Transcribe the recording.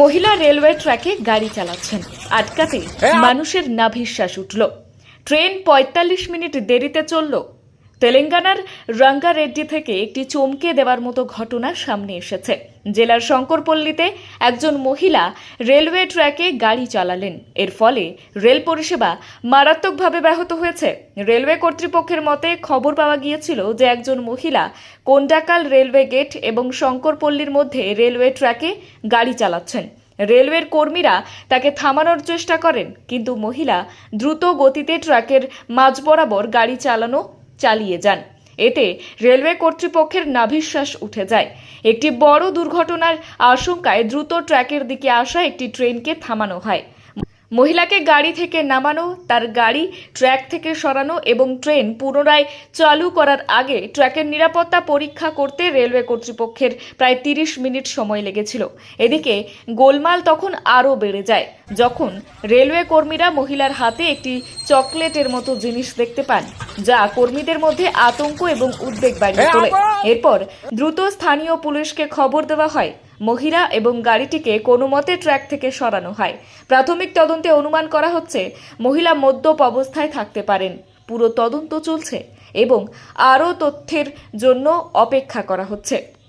মহিলা রেলওয়ে ট্র্যাকে গাড়ি চালাচ্ছেন। আটকাতে মানুষের নাভিশ্বাস উঠল। ট্রেন পঁয়তাল্লিশ মিনিট দেরিতে চলল। তেলেঙ্গানার রাঙ্গারেড্ডি থেকে একটি চমকে দেওয়ার মতো ঘটনা সামনে এসেছে। জেলার শঙ্করপল্লীতে একজন মহিলা রেলওয়ে ট্র্যাকে গাড়ি চালালেন। এর ফলে রেল পরিষেবা মারাত্মকভাবে ব্যাহত হয়েছে। রেলওয়ে কর্তৃপক্ষের মতে খবর পাওয়া গিয়েছিল যে একজন মহিলা কোন্ডাকাল রেলওয়ে গেট এবং শঙ্করপল্লীর মধ্যে রেলওয়ে ট্র্যাকে গাড়ি চালাচ্ছেন। রেলওয়ের কর্মীরা তাকে থামানোর চেষ্টা করেন, কিন্তু মহিলা দ্রুত গতিতে ট্র্যাকের মাঝ বরাবর গাড়ি চালানো চালিয়ে যান। এতে রেলওয়ে কর্তৃপক্ষের নাভিশ্বাস উঠে যায়। একটি বড় দুর্ঘটনার আশঙ্কায় দ্রুত ট্র্যাকের দিকে আসা একটি ট্রেনকে থামানো হয়। মহিলাকে গাড়ি থেকে নামানো তার গাড়ি ট্র্যাক থেকে সরানো এবং ট্রেন পুনরায় চালু করার আগে ট্র্যাকের নিরাপত্তা পরীক্ষা করতে রেলওয়ে কর্তৃপক্ষের প্রায় তিরিশ মিনিট সময় লেগেছিল। এদিকে গোলমাল তখন আরও বেড়ে যায়। যখন রেলওয়ে কর্মীরা মহিলার হাতে একটি চকলেটের মতো জিনিস দেখতে পান যা কর্মীদের মধ্যে আতঙ্ক এবং উদ্বেগ বাড়িয়ে তোলে। এরপর দ্রুত স্থানীয় পুলিশকে খবর দেওয়া হয়। মহিলা এবং গাড়িটিকে কোনো মতে ট্র্যাক থেকে সরানো হয়। প্রাথমিক তদন্তে অনুমান করা হচ্ছে, মহিলা মদ্যপ অবস্থায় থাকতে পারেন। পুরো তদন্ত চলছে এবং আরও তথ্যের জন্য অপেক্ষা করা হচ্ছে।